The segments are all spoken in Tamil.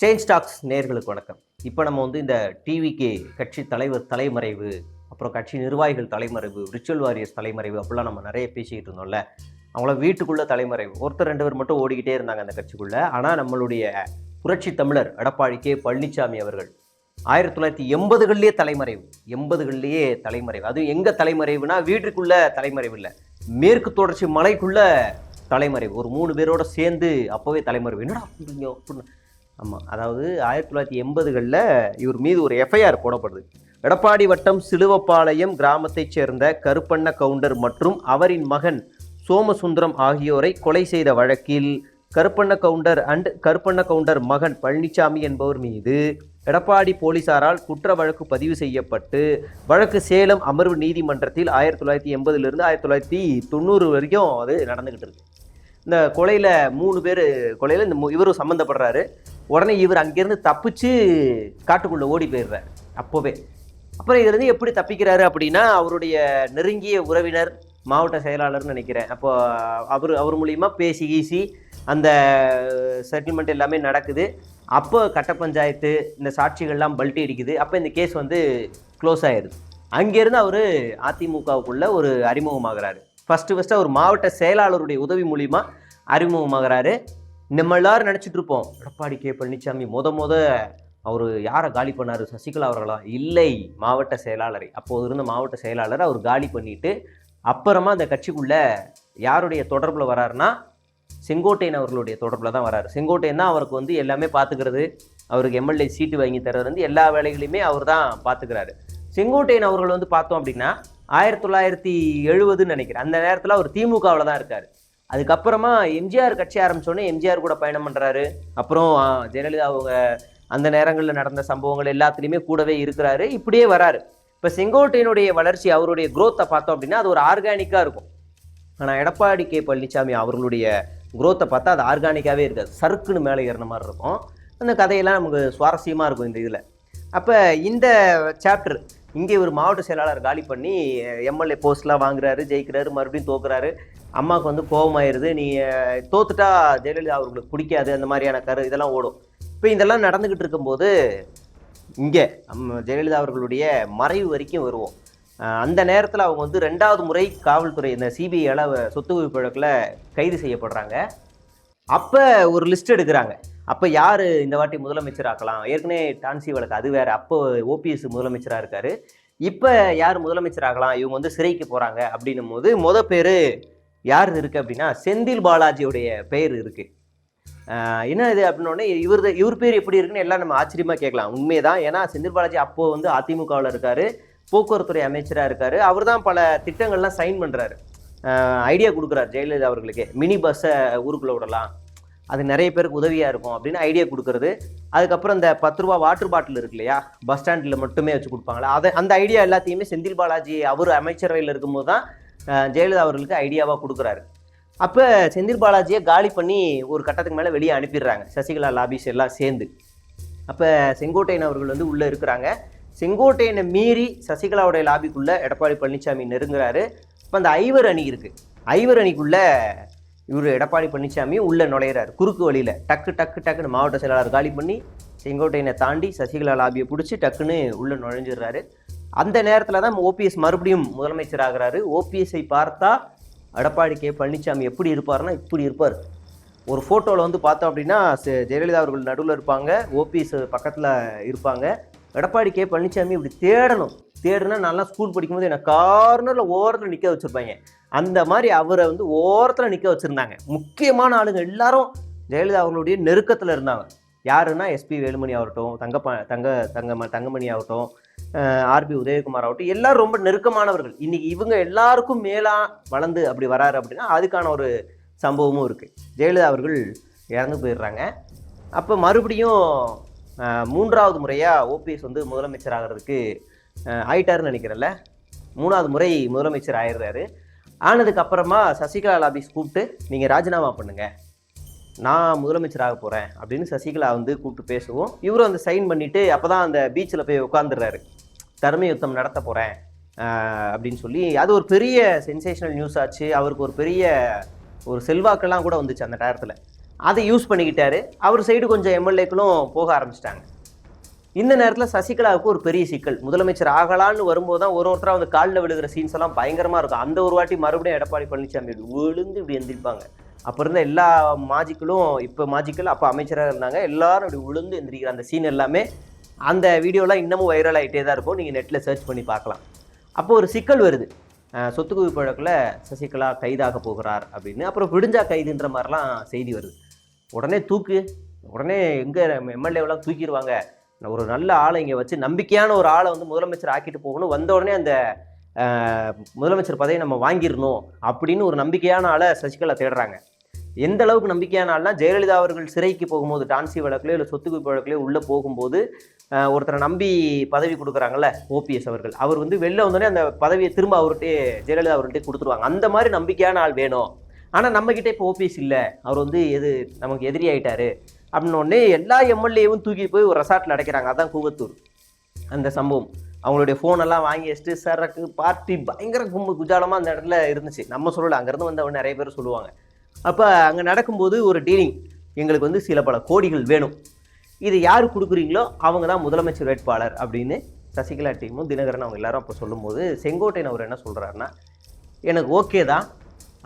ஸ்டேஜ் ஸ்டாக்ஸ் நேர்களுக்கு வணக்கம். இப்போ நம்ம வந்து இந்த டிவிகே கட்சி தலைவர் தலைமறைவு அப்புறம் கட்சி நிர்வாகிகள் தலைமறைவு ரிச்சுவல் வாரியர்ஸ் தலைமறைவு அப்படிலாம் நம்ம நிறைய பேசிக்கிட்டு இருந்தோம்ல. அவங்கள வீட்டுக்குள்ளே தலைமறைவு. ஒருத்தர் ரெண்டு பேர் மட்டும் ஓடிக்கிட்டே இருந்தாங்க அந்த கட்சிக்குள்ளே. ஆனால் நம்மளுடைய புரட்சி தமிழர் எடப்பாடி கே. பழனிசாமி அவர்கள் ஆயிரத்தி தொள்ளாயிரத்தி எண்பதுகள்லேயே தலைமறைவு. எண்பதுகள்லேயே தலைமறைவு. அதுவும் எங்கே தலைமறைவுனா வீட்டுக்குள்ளே தலைமறைவு இல்லை. மேற்கு தொடர்ச்சி மலைக்குள்ளே தலைமறைவு. ஒரு மூணு பேரோட சேர்ந்து அப்போவே தலைமறைவு. என்னடா அப்படின்னு ஆமாம் அதாவது ஆயிரத்தி தொள்ளாயிரத்தி எண்பதுகளில் இவர் மீது ஒரு எஃப்ஐஆர் போடப்படுது. எடப்பாடி வட்டம் சிலுவப்பாளையம் கிராமத்தைச் சேர்ந்த கருப்பண்ண கவுண்டர் மற்றும் அவரின் மகன் சோமசுந்தரம் ஆகியோரை கொலை செய்த வழக்கில் கருப்பண்ண கவுண்டர் அண்ட் கருப்பண்ண கவுண்டர் மகன் பழனிசாமி என்பவர் மீது எடப்பாடி போலீசாரால் குற்ற வழக்கு பதிவு செய்யப்பட்டு வழக்கு சேலம் அமர்வு நீதிமன்றத்தில் ஆயிரத்தி தொள்ளாயிரத்தி எண்பதுலேருந்து ஆயிரத்தி தொள்ளாயிரத்தி தொண்ணூறு வரைக்கும் அது நடந்துக்கிட்டு இருக்கு. இந்த கொலையில் மூணு பேர் கொலையில் இந்த மு- இவரும் சம்மந்தப்படுறாரு உடனே இவர் அங்கேருந்து தப்பிச்சு காட்டுக்குள்ளே ஓடி போயிடுறார். அப்போவே. அப்புறம் இதுலேருந்து எப்படி தப்பிக்கிறாரு அப்படின்னா அவருடைய நெருங்கிய உறவினர் மாவட்ட செயலாளர்னு நினைக்கிறேன். அப்போ அவர் அவர் மூலியமாக பேசி கீசி அந்த செட்டில்மெண்ட் எல்லாமே நடக்குது. அப்போ கட்ட பஞ்சாயத்து இந்த சாட்சிகள்லாம் பல்ட்டி அடிக்குது. அப்போ இந்த கேஸ் வந்து க்ளோஸ் ஆயிடுது அங்கேருந்து அவர் அதிமுகவுக்குள்ளே ஒரு அறிமுகமாகிறாரு. ஃபஸ்ட்டு ஃபஸ்ட்டு அவர் மாவட்ட செயலாளருடைய உதவி மூலிமா அறிமுகமாகிறாரு. நம்ம எல்லாரும் நினச்சிட்டு இருப்போம் எடப்பாடி கே பழனிசாமி முத முத அவர் யாரை காலி பண்ணார்? சசிகலா அவர்களா? இல்லை மாவட்ட செயலாளரை. அப்போது இருந்த மாவட்ட செயலாளர் அவர் காலி பண்ணிட்டு அப்புறமா அந்த கட்சிக்குள்ள யாருடைய தொடர்பில் வராருன்னா செங்கோட்டையன் அவர்களுடைய தொடர்பில் தான் வராரு. செங்கோட்டையன் தான் அவருக்கு வந்து எல்லாமே பார்த்துக்கிறது அவருக்கு எம்எல்ஏ சீட்டு வாங்கி தர்றது வந்து எல்லா வேலைகளையுமே அவர் தான் பார்த்துக்கிறாரு செங்கோட்டையன் அவர்கள் வந்து பார்த்தோம் அப்படின்னா ஆயிரத்தி தொள்ளாயிரத்தி எழுபதுன்னு நினைக்கிறேன். அந்த நேரத்தில் அவர் திமுகவில் தான் இருக்கார். அதுக்கப்புறமா எம்ஜிஆர் கட்சி ஆரம்பிச்சோடனே எம்ஜிஆர் கூட பயணம் பண்ணுறாரு அப்புறம் ஜெயலலிதா அவங்க அந்த நேரங்களில் நடந்த சம்பவங்கள் எல்லாத்துலேயுமே கூடவே இருக்கிறாரு. இப்படியே வராரு. இப்போ செங்கோட்டையினுடைய வளர்ச்சி அவருடைய குரோத்தை பார்த்தோம் அப்படின்னா அது ஒரு ஆர்கானிக்காக இருக்கும். ஆனால் எடப்பாடி கே. பழனிசாமி அவர்களுடைய குரோத்தை பார்த்தா அது ஆர்கானிக்காகவே இருக்காது. சறுக்குன்னு மேலே ஏறின மாதிரி இருக்கும். அந்த கதையெல்லாம் நமக்கு சுவாரஸ்யமாக இருக்கும் இந்த இதில். அப்போ இந்த சாப்டர் இங்கே ஒரு மாவட்ட செயலாளர் காலி பண்ணி எம்எல்ஏ போஸ்ட்லாம் வாங்குறாரு ஜெயிக்கிறாரு மறுபடியும் தோக்குறாரு. அம்மாவுக்கு வந்து கோபமாயிருது நீ தோத்துட்டா ஜெயலலிதா அவர்களுக்கு பிடிக்காது அந்த மாதிரியான கரு இதெல்லாம் ஓடும். இப்போ இதெல்லாம் நடந்துக்கிட்டு இருக்கும்போது இங்கே ஜெயலலிதா அவர்களுடைய மறைவு வரைக்கும் வருவோம். அந்த நேரத்தில் அவங்க வந்து ரெண்டாவது முறை காவல்துறை இந்த சிபிஐயால் சொத்து குவிப்பு வழக்கில் கைது செய்யப்படுறாங்க. அப்போ ஒரு லிஸ்ட் எடுக்கிறாங்க. அப்போ யார் இந்த வாட்டி முதலமைச்சர் ஆக்கலாம்? ஏற்கனவே டான்சி வழக்கு அது வேறு அப்போ ஓபிஎஸ் முதலமைச்சராக இருக்கார். இப்போ யார் முதலமைச்சர் ஆகலாம்? இவங்க வந்து சிறைக்கு போகிறாங்க அப்படின்னும் போது மொதல் பேர் யார் இருக்குது அப்படின்னா செந்தில் பாலாஜியுடைய பெயர் இருக்குது என்ன இது அப்படின்னோடனே இவர் இவர் பேர் எப்படி இருக்குன்னு எல்லாம் நம்ம ஆச்சரியமாக கேட்கலாம். உண்மைதான். ஏன்னா செந்தில் பாலாஜி அப்போ வந்து அதிமுகவில் இருக்கார் போக்குவரத்துறை அமைச்சராக இருக்கார். அவர் தான் பல திட்டங்கள்லாம் சைன் பண்ணுறாரு ஐடியா கொடுக்குறாரு ஜெயலலிதா அவர்களுக்கு. மினி பஸ்ஸை ஊருக்குள்ளே விடலாம். அது நிறைய பேருக்கு உதவியாக இருக்கும் அப்படின்னு ஐடியா கொடுக்குறது. அதுக்கப்புறம் இந்த பத்து ரூபா வாட்டர் பாட்டில் இருக்கு இல்லையா? பஸ் ஸ்டாண்டில் மட்டுமே வச்சு கொடுப்பாங்களா? அதை அந்த ஐடியா எல்லாத்தையுமே செந்தில் பாலாஜி அவர் அமைச்சரவையில் இருக்கும்போது தான் ஜெயலலிதா அவர்களுக்கு ஐடியாவாக கொடுக்குறாரு. அப்போ செந்தில் பாலாஜியை காலி பண்ணி ஒரு கட்டத்துக்கு மேலே வெளியே அனுப்பிடுறாங்க. சசிகலா லாபிஸ் எல்லாம் சேர்ந்து. அப்போ செங்கோட்டையன் அவர்கள் வந்து உள்ளே இருக்கிறாங்க. செங்கோட்டையனை மீறி சசிகலாவுடைய லாபிக்குள்ளே எடப்பாடி பழனிசாமி நெருங்குறாரு. இப்போ அந்த ஐவர் அணி இருக்குது ஐவர் அணிக்குள்ளே இவர் எடப்பாடி பழனிசாமி உள்ளே நுழையிறாரு. குறுக்கு வழியில் டக்கு டக்கு டக்குன்னு மாவட்ட செயலாளர் காலி பண்ணி செங்கோட்டையனை தாண்டி சசிகலா லாபியை பிடிச்சி டக்குன்னு உள்ளே நுழைஞ்சிடுறாரு. அந்த நேரத்தில் தான் ஓபிஎஸ் மறுபடியும் முதலமைச்சர் ஆகிறாரு ஓபிஎஸ்ஐ பார்த்தா எடப்பாடி கே பழனிசாமி எப்படி இருப்பார்னா இப்படி இருப்பார். ஒரு ஃபோட்டோவில் வந்து பார்த்தோம் அப்படின்னா ஜெயலலிதா அவர்கள் நடுவில் இருப்பாங்க ஓபிஎஸ் பக்கத்தில் இருப்பாங்க. எடப்பாடி கே பழனிசாமி இப்படி தேடணும். தேடுனா நல்லா ஸ்கூல் படிக்கும்போது என்னை கார்னரில் ஓரத்தில் நிற்க வச்சுருப்பாங்க. அந்த மாதிரி அவரை வந்து ஓரத்தில் நிற்க வச்சுருந்தாங்க. முக்கியமான ஆளுங்க எல்லாரும் ஜெயலலிதா அவர்களுடைய நெருக்கத்தில் இருந்தாங்க. யாருன்னா எஸ்பி வேலுமணி ஆகட்டும் தங்கப்ப தங்க தங்க தங்கமணி ஆகட்டும் ஆர்பி உதயகுமார் ஆகட்டும் எல்லாரும் ரொம்ப நெருக்கமானவர்கள். இன்னைக்கு இவங்க எல்லாருக்கும் மேலா வளர்ந்து அப்படி வராரு அப்படின்னா அதுக்கான ஒரு சம்பவமும் இருக்குது ஜெயலலிதா அவர்கள் இறந்து போயிடுறாங்க. அப்போ மறுபடியும் மூன்றாவது முறையாக ஓபிஎஸ் வந்து முதலமைச்சர் ஆகிறதுக்கு ஆயிட்டாருன்னு நினைக்கிறேன்ல. மூணாவது முறை முதலமைச்சர் ஆயிடுறாரு. ஆனதுக்கப்புறமா சசிகலா லாபிஸ் கூப்பிட்டு நீங்கள் ராஜினாமா பண்ணுங்கள் நான் முதலமைச்சர் போகிறேன் அப்படின்னு சசிகலா வந்து கூப்பிட்டு பேசுவோம். இவரும் அந்த சைன் பண்ணிவிட்டு அப்போ தான் அந்த பீச்சில் போய் உட்காந்துடுறாரு தர்ம யுத்தம் நடத்த போகிறேன் அப்படின்னு சொல்லி அது ஒரு பெரிய சென்சேஷனல் நியூஸ் ஆச்சு. அவருக்கு ஒரு பெரிய ஒரு செல்வாக்கெல்லாம் கூட வந்துச்சு அந்த நேரத்தில். அதை யூஸ் பண்ணிக்கிட்டாரு. அவர் சைடு கொஞ்சம் எம்எல்ஏக்களும் போக ஆரம்பிச்சிட்டாங்க. இந்த நேரத்தில் சசிகலாவுக்கு ஒரு பெரிய சிக்கல். முதலமைச்சர் ஆகலான்னு வரும்போது தான் ஒரு ஒருத்தராக வந்து காலில் விழுகிற சீன்ஸ் எல்லாம் பயங்கரமாக இருக்கும். அந்த ஒரு வாட்டி மறுபடியும் எடப்பாடி பழனிசாமி விழுந்து இப்படி எந்திரிப்பாங்க. அப்போ இருந்த எல்லா மாஜிக்களும் இப்போ மாஜிக்கல் அப்போ அமைச்சராக இருந்தாங்க. எல்லாரும் இப்படி விழுந்து எந்திரிக்கிற அந்த சீன் எல்லாமே அந்த வீடியோலாம் இன்னமும் வைரல் ஆகிட்டே தான் இருக்கும். நீங்கள் நெட்டில் சர்ச் பண்ணி பார்க்கலாம். அப்போ ஒரு சிக்கல் வருது. சொத்து குவிப்பு வழக்கில் சசிகலா கைதாக போகிறார் அப்படின்னு. அப்புறம் விடிஞ்சா கைதுன்ற மாதிரிலாம் செய்தி வருது. உடனே தூக்கு. உடனே எங்கே எம்எல்ஏவெல்லாம் தூக்கிடுவாங்க. ஒரு நல்ல ஆளை இங்கே வச்சு நம்பிக்கையான ஒரு ஆளை வந்து முதலமைச்சர் ஆக்கிட்டு போகணும். வந்த உடனே அந்த முதலமைச்சர் பதவி நம்ம வாங்கிடணும் அப்படின்னு ஒரு நம்பிக்கையான ஆளை சசிகலா தேடுறாங்க. எந்த அளவுக்கு நம்பிக்கையான ஆள்னா ஜெயலலிதா அவர்கள் சிறைக்கு போகும்போது டான்சி வழக்குலையோ இல்லை சொத்து குவிப்பு வழக்குலையோ உள்ளே போகும்போது ஒருத்தரை நம்பி பதவி கொடுக்குறாங்கல்ல ஓபிஎஸ் அவர்கள். அவர் வந்து வெளில வந்தோடனே அந்த பதவியை திரும்ப அவர்கிட்டே ஜெயலலிதா அவர்கிட்டே கொடுத்துருவாங்க. அந்த மாதிரி நம்பிக்கையான ஆள் வேணும். ஆனால் நம்மக்கிட்ட இப்போ ஓபிஎஸ் இல்லை. அவர் வந்து எது நமக்கு எதிரி ஆகிட்டாரு அப்படின்னோடனே எல்லா எம்எல்ஏவும் தூக்கி போய் ஒரு ரெசார்ட்டில் அடைக்கிறாங்க. அதான் கூவத்தூர். அந்த சம்பவம். அவங்களுடைய ஃபோனெல்லாம் வாங்கி வச்சுட்டு சரக்கு பார்ட்டி பயங்கர கும்பு குஜாலமாக அந்த இடத்துல இருந்துச்சு. நம்ம சொல்லல அங்கேருந்து வந்தவங்க நிறைய பேர் சொல்லுவாங்க. அப்போ அங்கே நடக்கும்போது ஒரு டீலிங் எங்களுக்கு வந்து சில பல கோடிகள் வேணும். இது யார் கொடுக்குறீங்களோ அவங்க தான் முதலமைச்சர் வேட்பாளர் அப்படின்னு சசிகலா டீமும் தினகரன் அவங்க எல்லாரும் அப்போ சொல்லும்போது செங்கோட்டையன் அவர் என்ன சொல்கிறாருன்னா எனக்கு ஓகே தான்.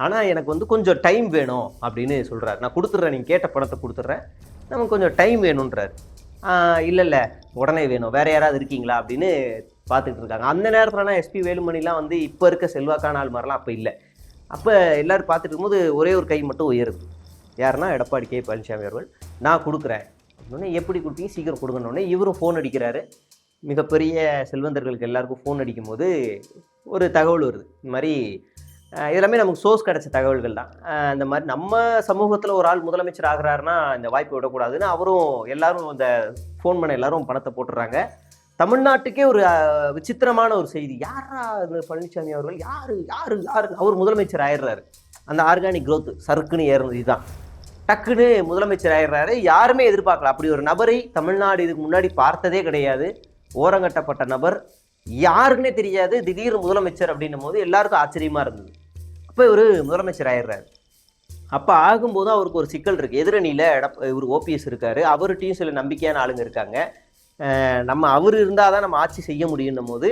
ஆனால் எனக்கு வந்து கொஞ்சம் டைம் வேணும் அப்படின்னு சொல்கிறாரு நான் கொடுத்துட்றேன். நீங்கள் கேட்ட பணத்தை கொடுத்துட்றேன். நமக்கு கொஞ்சம் டைம் வேணுன்றார் இல்லை இல்லை உடனே வேணும். வேறு யாராவது இருக்கீங்களா அப்படின்னு பார்த்துட்டு இருக்காங்க அந்த நேரத்துலனா எஸ்பி வேலுமணிலாம் வந்து இப்போ இருக்க செல்வாக்கான ஆள் மாதிரிலாம் அப்போ இல்லை. அப்போ எல்லோரும் பார்த்துட்டு இருக்கும்போது ஒரே ஒரு கை மட்டும் உயருது. யாருன்னா எடப்பாடி கே பழனிசாமி அவர்கள். நான் கொடுக்குறேன். அப்படின்னே எப்படி கொடுப்பீங்க? சீக்கிரம் கொடுங்கன்னொடனே இவரும் ஃபோன் அடிக்கிறாரு. மிகப்பெரிய செல்வந்தர்களுக்கு எல்லாருக்கும் ஃபோன் அடிக்கும்போது ஒரு தகவல் வருது. இந்த மாதிரி இதெல்லாமே நமக்கு சோர்ஸ் கிடைச்ச தகவல்கள் தான். இந்த மாதிரி நம்ம சமூகத்தில் ஒரு ஆள் முதலமைச்சர் ஆகிறாருன்னா இந்த வாய்ப்பு விடக்கூடாதுன்னு அவரும் எல்லாரும் இந்த ஃபோன் பண்ண எல்லாரும் பணத்தை போட்டுடுறாங்க. தமிழ்நாட்டுக்கே ஒரு விசித்திரமான ஒரு செய்தி. யாரா இந்த பழனிசாமி அவர்கள்? யார்? யார்? யார்? அவர் முதலமைச்சர் ஆயிடுறாரு. அந்த ஆர்கானிக் க்ரோத் சறுக்குன்னு ஏறுனது இதுதான். டக்குன்னு முதலமைச்சர் ஆயிடுறாரு. யாருமே எதிர்பார்க்கல. அப்படி ஒரு நபரை தமிழ்நாடு இதுக்கு முன்னாடி பார்த்ததே கிடையாது. ஓரங்கட்டப்பட்ட நபர் யாருக்குன்னே தெரியாது. திடீர்னு முதலமைச்சர் அப்படின்னும் போது எல்லாருக்கும் ஆச்சரியமாக இருந்தது. அப்போ இவர் முதலமைச்சர் ஆயிடுறாரு. அப்போ ஆகும்போது அவருக்கு ஒரு சிக்கல் இருக்குது எதிரணியில் எடப்ப இவர் ஓபிஎஸ் இருக்கார். அவர்கிட்டையும் சில நம்பிக்கையான ஆளுங்க இருக்காங்க. நம்ம அவர் இருந்தால் தான் நம்ம ஆட்சி செய்ய முடியும்னும் போது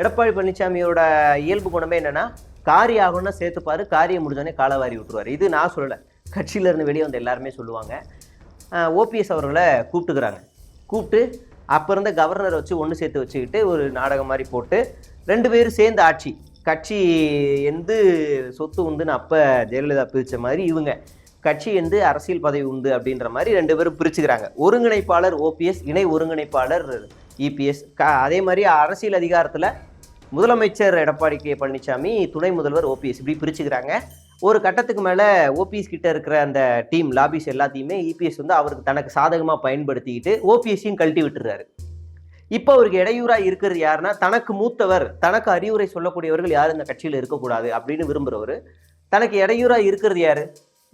எடப்பாடி பழனிசாமியோட இயல்பு குணமே என்னென்னா காரியம் ஆகணும்னா சேர்த்துப்பாரு. காரியம் முடிஞ்சோடனே காலவாரி விட்டுருவார். இது நான் சொல்லலை. கட்சியிலேருந்து வெளியே வந்து எல்லாருமே சொல்லுவாங்க. ஓபிஎஸ் அவர்களை கூப்பிட்டுக்கிறாங்க. கூப்பிட்டு அப்போ இருந்த கவர்னரை வச்சு ஒன்று சேர்த்து வச்சுக்கிட்டு ஒரு நாடகம் மாதிரி போட்டு ரெண்டு பேரும் சேர்ந்து ஆட்சி. கட்சி எந்து சொத்து உண்டுன்னு அப்போ ஜெயலலிதா பிரித்த மாதிரி இவங்க. கட்சி எந்த அரசியல் பதவி உண்டு அப்படின்ற மாதிரி ரெண்டு பேரும் பிரிச்சுக்கிறாங்க. ஒருங்கிணைப்பாளர் ஓபிஎஸ் இணை ஒருங்கிணைப்பாளர் இபிஎஸ் க அதே மாதிரி அரசியல் அதிகாரத்தில் முதலமைச்சர் எடப்பாடி கே பழனிசாமி துணை முதல்வர் ஓபிஎஸ் இப்படி பிரிச்சுக்கிறாங்க. ஒரு கட்டத்துக்கு மேலே ஓபிஎஸ் கிட்ட இருக்கிற அந்த டீம் லாபிஸ் எல்லாத்தையுமே இபிஎஸ் வந்து அவருக்கு தனக்கு சாதகமாக பயன்படுத்திக்கிட்டு ஓபிஎஸ்ஸையும் கழட்டி விட்டுறாரு. இப்போ அவருக்கு இடையூறாக இருக்கிறது யாருன்னா தனக்கு மூத்தவர் தனக்கு அறிவுரை சொல்லக்கூடியவர்கள் யாரும் இந்த கட்சியில் இருக்கக்கூடாது அப்படின்னு விரும்புகிறவர் தனக்கு இடையூறாக இருக்கிறது யார்?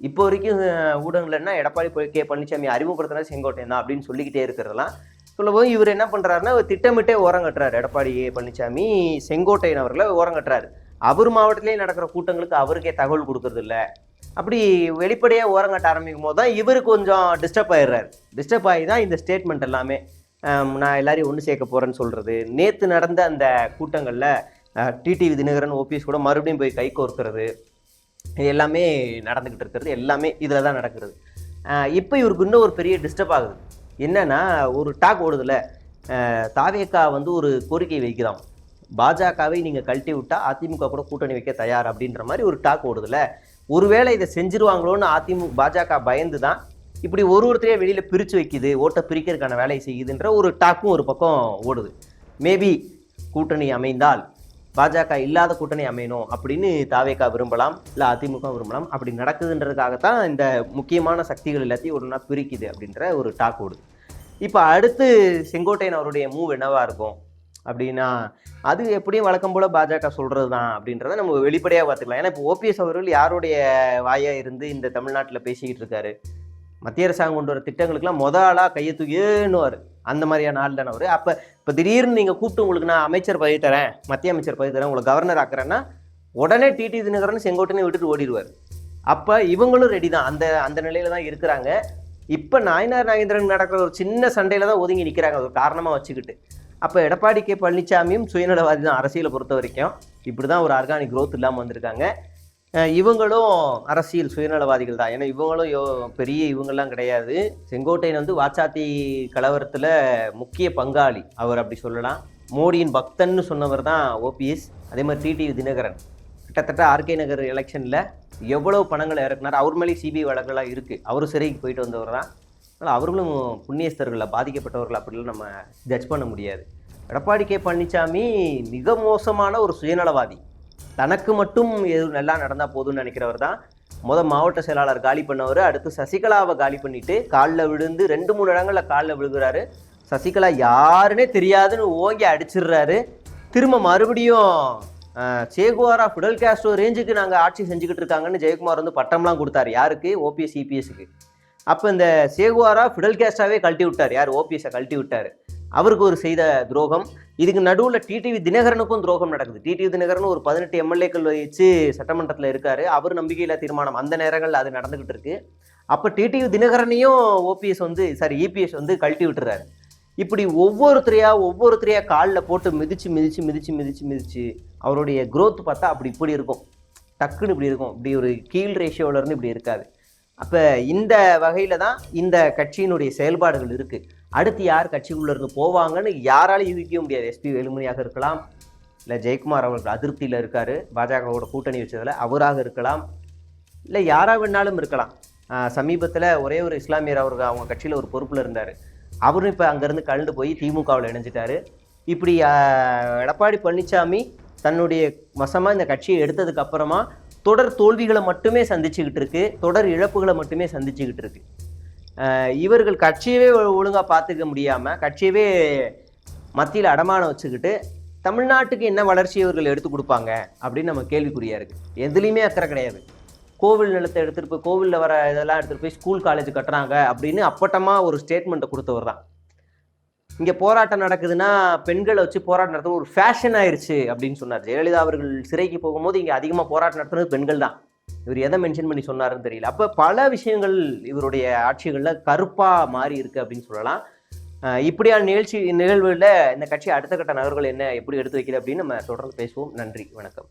இப்போ வரைக்கும் ஊடகங்கள்னா எடப்பாடி போய் கே. பழனிசாமி அறிமுகப்படுத்தினா செங்கோட்டையன் தான் அப்படின்னு சொல்லிக்கிட்டே இருக்கிறதெல்லாம் சொல்லும்போது இவர் என்ன பண்ணுறாருன்னா திட்டமிட்டே ஓரம் கட்டுறாரு. எடப்பாடி கே. பழனிசாமி செங்கோட்டையன் அவர்களை ஓரம் கட்டுறாரு. அவர் மாவட்டத்திலே நடக்கிற கூட்டங்களுக்கு அவருக்கே தகவல் கொடுக்கறது இல்லை அப்படி வெளிப்படையாக ஓரங்கட்ட ஆரம்பிக்கும் போது தான் இவர் கொஞ்சம் டிஸ்டர்ப் ஆயிடுறாரு. டிஸ்டர்ப் ஆகி தான் இந்த ஸ்டேட்மெண்ட் எல்லாமே நான் எல்லாரையும் ஒன்று சேர்க்க போகிறேன்னு சொல்கிறது நேற்று நடந்த அந்த கூட்டங்களில் டிடிவி தினகரன் ஓபிஎஸ் கூட மறுபடியும் போய் கை கோர்க்கிறது. இது எல்லாமே நடந்துக்கிட்டு இருக்கிறது. எல்லாமே இதில் தான் நடக்கிறது. இப்போ இவருக்கு இன்னும் ஒரு பெரிய டிஸ்டர்ப் ஆகுது. என்னென்னா ஒரு டாக் ஓடுதில்ல தாவேக்கா வந்து ஒரு கோரிக்கை வைக்கிறான். பாஜகவை நீங்கள் கழட்டி விட்டா அதிமுக கூட கூட்டணி வைக்க தயார் அப்படின்ற மாதிரி ஒரு டாக் ஓடுதுல ஒருவேளை இதை செஞ்சிருவாங்களோன்னு அதிமுக பாஜக பயந்து தான் இப்படி ஒரு ஒருத்தரையே வெளியில் பிரித்து வைக்குது ஓட்டை பிரிக்கிறதுக்கான வேலையை செய்யுதுன்ற ஒரு டாக்கும் ஒரு பக்கம் ஓடுது. மேபி கூட்டணி அமைந்தால் பாஜக இல்லாத கூட்டணி அமையணும் அப்படின்னு தாவேக்கா விரும்பலாம் இல்லை அதிமுக விரும்பலாம். அப்படி நடக்குதுன்றதுக்காகத்தான் இந்த முக்கியமான சக்திகள் எல்லாத்தையும் ஒன்றா பிரிக்குது அப்படின்ற ஒரு டாக் ஓடுது. இப்போ அடுத்து செங்கோட்டையன் அவருடைய மூவ் என்னவாக இருக்கும்? அப்படின்னா அது எப்படியும் வழக்கம் போல பாஜக சொல்கிறது தான் அப்படின்றத நம்ம வெளிப்படையாக பார்த்துக்கலாம். ஏன்னா இப்போ ஓபிஎஸ் அவர்கள் யாருடைய வாயாக இருந்து இந்த தமிழ்நாட்டில் பேசிக்கிட்டு இருக்காரு? மத்திய அரசாங்கம் கொண்டு வர திட்டங்களுக்குலாம் முத ஆளாக கையை தூக்கினுவார் அந்த மாதிரியான ஆள் தானே அவர். அப்போ இப்போ திடீர்னு நீங்கள் கூப்பிட்டு உங்களுக்கு நான் அமைச்சர் பதவி தரேன் மத்திய அமைச்சர் பதவி தரேன் உங்களை கவர்னர் ஆக்குறேன்னா உடனே டிடி தினகரன் செங்கோட்டனை விட்டுட்டு ஓடிடுவார். அப்போ இவங்களும் ரெடி தான். அந்த அந்த நிலையில தான் இருக்கிறாங்க. இப்போ நாயனார் நாகேந்திரன் நடக்கிற ஒரு சின்ன சண்டையில் தான் ஒதுங்கி நிற்கிறாங்க ஒரு காரணமாக வச்சுக்கிட்டு. அப்போ எடப்பாடி கே பழனிசாமியும் சுயநலவாதி தான் அரசியலை பொறுத்த வரைக்கும். இப்படி தான் ஒரு ஆர்கானிக் க்ரோத் இல்லாமல் வந்திருக்காங்க. இவங்களும் அரசியல் சுயநலவாதிகள் தான். ஏன்னா இவங்களும் யோ- பெரிய இவங்கெல்லாம் கிடையாது. செங்கோட்டையன் வந்து வாச்சாத்தி கலவரத்தில் முக்கிய பங்காளி. அவர் அப்படி சொல்லலாம். மோடியின் பக்தன்னு சொன்னவர் தான் ஓபிஎஸ் அதே மாதிரி டிடிவி தினகரன். கிட்டத்தட்ட ஆர்கே நகர் எலெக்ஷனில் எவ்வளோ பணங்களை இறக்குனார்? அவர் மேலே சிபிஐ வழக்கெல்லாம் இருக்குது அவரும் சிறைக்கு போயிட்டு வந்தவர் தான் அதனால் அவர்களும் புண்ணியஸ்தர்களை பாதிக்கப்பட்டவர்கள் அப்படிலாம் நம்ம ஜட்ஜ் பண்ண முடியாது. எடப்பாடி கே பழனிசாமி மிக மோசமான ஒரு சுயநலவாதி. தனக்கு மட்டும் எதுவும் நல்லா நடந்தால் போதும்னு நினைக்கிறவர் தான். முத மாவட்ட செயலாளர் காலி பண்ணவர் அடுத்து சசிகலாவை காலி பண்ணிட்டு காலில் விழுந்து ரெண்டு மூணு இடங்களில் காலில் விழுகிறாரு. சசிகலா யாருன்னே தெரியாதுன்னு ஓங்கி அடிச்சிடுறாரு. திரும்ப மறுபடியும் சேகுவாரா ஃபிடல் கேஸ்ட்ரோ ரேஞ்சுக்கு நாங்கள் ஆட்சி செஞ்சுக்கிட்டு இருக்காங்கன்னு ஜெயக்குமார் வந்து பட்டம்லாம் கொடுத்தாரு. யாருக்கு? ஓபிஎஸ் சிபிஎஸ்க்கு அப்போ இந்த சேகுவாரா ஃபிடல் கேஸ்டாவே கழட்டி விட்டார் யார் ஓபிஎஸை கழட்டி விட்டார் அவருக்கு ஒரு செய்த துரோகம். இதுக்கு நடுவில் டிடிவி தினகரனுக்கும் துரோகம் நடக்குது. டிடிவி தினகரன் ஒரு பதினெட்டு எம்எல்ஏக்கள் வச்சு சட்டமன்றத்தில் இருக்கார். அவர் நம்பிக்கையில் தீர்மானம். அந்த நேரங்களில் அது நடந்துக்கிட்டு இருக்கு. அப்போ டிடிவி தினகரனையும் ஓபிஎஸ் வந்து சாரி இபிஎஸ் வந்து கழட்டி விட்டுறாரு இப்படி ஒவ்வொருத்தரையா ஒவ்வொருத்தரையா காலில் போட்டு மிதிச்சு மிதிச்சு மிதிச்சு மிதிச்சு மிதிச்சு அவருடைய க்ரோத் பார்த்தா அப்படி இப்படி இருக்கும். டக்குன்னு இப்படி இருக்கும். இப்படி ஒரு கீழ் ரேஷியோல இப்படி இருக்காது. அப்போ இந்த வகையில் தான் இந்த கட்சியினுடைய செயல்பாடுகள் இருக்குது அடுத்து யார் கட்சிக்குள்ள இருந்து போவாங்கன்னு யாராலும் யூகிக்க முடியாது. எஸ்பி வேலுமணியாக இருக்கலாம் இல்லை ஜெயக்குமார் அவர்கள் அதிருப்தியில் இருக்கார். பாஜகவோட கூட்டணி வச்சதில் அவராக இருக்கலாம் இல்லை யாராக வேணாலும் இருக்கலாம். சமீபத்தில் ஒரே ஒரு இஸ்லாமியர் அவருக்கு அவங்க கட்சியில் ஒரு பொறுப்பில் இருந்தார். அவரும் இப்போ அங்கேருந்து கலந்து போய் திமுகவில் இணைஞ்சிட்டாரு. இப்படி எடப்பாடி பழனிசாமி தன்னுடைய வசமாக இந்த கட்சியை எடுத்ததுக்கு அப்புறமா தொடர் தோல்விகளை மட்டுமே சந்திச்சுக்கிட்டு இருக்கு. தொடர் இழப்புகளை மட்டுமே சந்திச்சுக்கிட்டு இருக்கு. இவர்கள் கட்சியவே ஒழுங்காக பார்த்துக்க முடியாமல் கட்சியவே மத்தியில் அடமானம் வச்சுக்கிட்டு தமிழ்நாட்டுக்கு என்ன வளர்ச்சி இவர்கள் எடுத்து கொடுப்பாங்க அப்படின்னு நம்ம கேள்விக்குறியாக இருக்குது எதுலேயுமே அக்கறை கிடையாது. கோவில் நிலத்தை எடுத்துகிட்டு போய் கோவிலில் வர இதெல்லாம் எடுத்துகிட்டு போய் ஸ்கூல் காலேஜ் கட்டுறாங்க அப்படின்னு அப்பட்டமாக ஒரு ஸ்டேட்மெண்ட்டை கொடுத்தவர் தான். இங்கே போராட்டம் நடக்குதுன்னா பெண்களை வச்சு போராட்டம் நடத்துறது ஒரு ஃபேஷன் ஆயிடுச்சு அப்படின்னு சொன்னார். ஜெயலலிதா அவர்கள் சிறைக்கு போகும்போது இங்கே அதிகமாக போராட்டம் நடத்துறது பெண்கள் தான். இவர் எதை மென்ஷன் பண்ணி சொன்னாருன்னு தெரியல. அப்போ பல விஷயங்கள் இவருடைய ஆட்சிகளில் கருப்பாக மாறி இருக்குது அப்படின்னு சொல்லலாம். இப்படியான நிகழ்ச்சி நிகழ்வுகளில் இந்த கட்சி அடுத்த கட்ட நகர்கள் என்ன எப்படி எடுத்து வைக்கிறது அப்படின்னு நம்ம தொடர்ந்து பேசுவோம். நன்றி வணக்கம்.